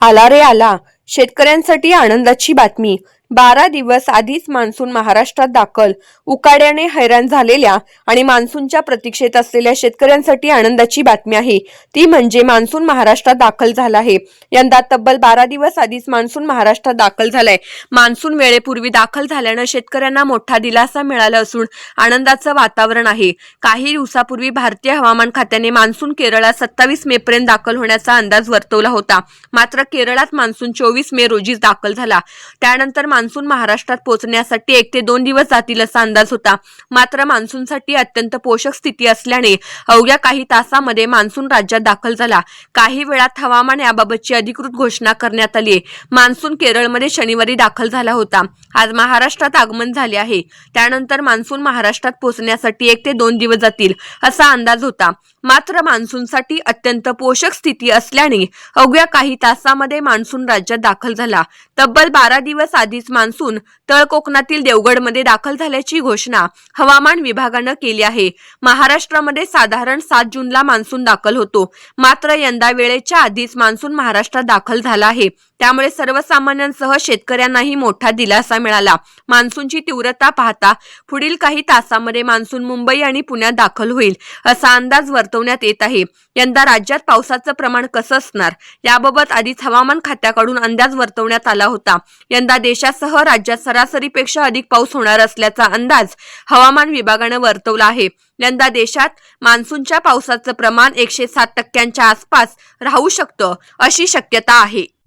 आला रे आला. शेतकऱ्यांसाठी आनंदाची बातमी. बारा दिवस आधीच मान्सून महाराष्ट्रात दाखल. उकाड्याने हैराण झालेल्या आणि मान्सूनच्या प्रतीक्षेत असलेल्या शेतकऱ्यांसाठी आनंदाची बातमी आहे. ती म्हणजे मान्सून महाराष्ट्रात दाखल झाला आहे. यंदा तब्बल बारा दिवस आधीच मान्सून महाराष्ट्रात दाखल झालाय. मान्सून वेळेपूर्वी दाखल झाल्यानं शेतकऱ्यांना मोठा दिलासा मिळाला असून आनंदाचं वातावरण आहे. काही दिवसापूर्वी भारतीय हवामान खात्याने मान्सून केरळात सत्तावीस मे पर्यंत दाखल होण्याचा अंदाज वर्तवला होता. मात्र केरळात मान्सून चोवीस मे रोजीच दाखल झाला. त्यानंतर मान्सून महाराष्ट्रात पोहोचण्यासाठी एक ते दोन दिवस जातील असा अंदाज होता. मात्र मान्सूनसाठी अत्यंत पोषक स्थिती असल्याने अवघ्या काही तासामध्ये मान्सून राज्यात दाखल झाला. काही वेळात हवामान याबाबतची अधिकृत घोषणा करण्यात आली मान्सून केरळमध्ये शनिवारी दाखल झाला होता. आज महाराष्ट्रात आगमन झाले आहे. त्यानंतर मान्सून महाराष्ट्रात पोहोचण्यासाठी एक ते दोन दिवस जातील असा अंदाज होता. मात्र मान्सूनसाठी अत्यंत पोषक स्थिती असल्याने अवघ्या काही तासामध्ये मान्सून राज्यात दाखल झाला. तब्बल बारा दिवस आधीच मान्सून तळ कोकणातील देवगडमध्ये दाखल झाल्याची घोषणा हवामान विभागानं केली आहे. महाराष्ट्रामध्ये साधारण सात जूनला मान्सून दाखल होतो. मात्र यंदा वेळेच्या आधीच मान्सून महाराष्ट्रात दाखल झाला आहे. त्यामुळे सर्वसामान्यांसह शेतकऱ्यांनाही मोठा दिलासा मिळाला. मान्सूनची तीव्रता पाहता पुढील काही तासामध्ये मान्सून मुंबई आणि पुण्यात दाखल होईल असा अंदाज वर्तवण्यात येत आहे. यंदा राज्यात पावसाचं प्रमाण कसं असणार? याबाबत आधीच हवामान खात्याकडून अंदाज वर्तवण्यात आला होता. यंदा देशासह राज्यात सरासरीपेक्षा अधिक पाऊस होणार असल्याचा अंदाज हवामान विभागानं वर्तवला आहे. यंदा देशात मान्सूनच्या पावसाचं प्रमाण एकशे सात टक्क्यांच्या आसपास राहू शकतं अशी शक्यता आहे.